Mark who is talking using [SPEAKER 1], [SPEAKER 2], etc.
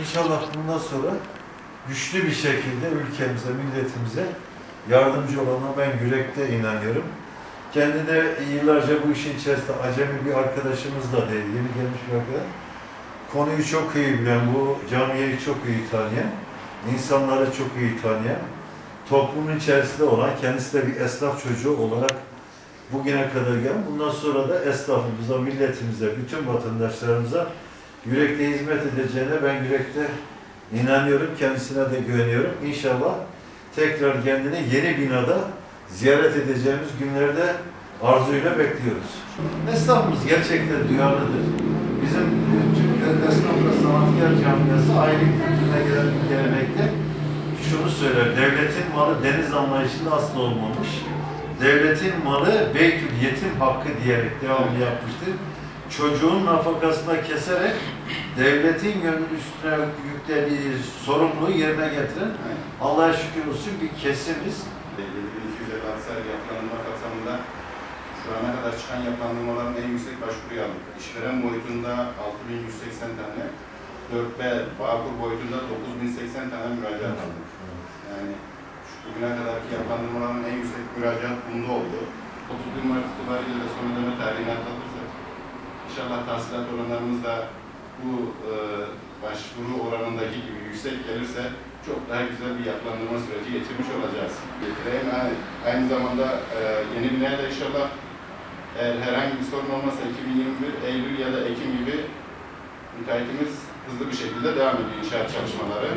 [SPEAKER 1] İnşallah bundan sonra güçlü bir şekilde ülkemize, milletimize yardımcı olana ben yürekte inanıyorum. Kendi de yıllarca bu işin içerisinde acemi bir arkadaşımız da değil, yeni gelmiş bir arkadaş. Konuyu çok iyi bilen, bu camiyeyi çok iyi tanıyan, insanları çok iyi tanıyan, toplumun içerisinde olan, kendisi de bir esnaf çocuğu olarak bugüne kadar gelen, bundan sonra da esnafımıza, milletimize, bütün vatandaşlarımıza yürekte hizmet edeceğine ben yürekte inanıyorum, kendisine de güveniyorum. İnşallah tekrar kendini yeni binada ziyaret edeceğimiz günlerde arzuyla bekliyoruz. Esnafımız gerçekten duyarlıdır. Bizim e, Türk Esnaf ve Sanatkar Camiası aile kültürüne gelen bir gelenekte şunu söyler, devletin malı deniz anlayışında asla olmamış. Devletin malı Beytül Yetim hakkı diyerek devamlı yapmıştır. Çocuğun nafakasına keserek devletin üstüne yüklediği sorumluluğu yerine getiren Allah'a şükür olsun bir kesimiz.
[SPEAKER 2] 7250 arsayla yapılandırma kapsamında şu ana kadar çıkan yapılandırmaların en yüksek başvuruyu aldık. İşveren boyutunda 6180 tane, 4B Bağkur boyutunda 9080 tane müracaat aldık. Yani şu bugüne kadarki yapılandırmaların en yüksek müracaat bunda oldu. 31 Mart itibariyle de son ödeme tarihini atlatırsak inşallah tahsilat oranlarımız da bu e, başvuru oranındaki gibi yüksek gelirse çok daha güzel bir yapılandırma süreci geçirmiş olacağız. Getireyim. Yani aynı zamanda e, yeni binaya da inşallah eğer herhangi bir sorun olmazsa 2021 Eylül ya da Ekim gibi müteahhitimiz hızlı bir şekilde devam ediyor inşaat çalışmaları.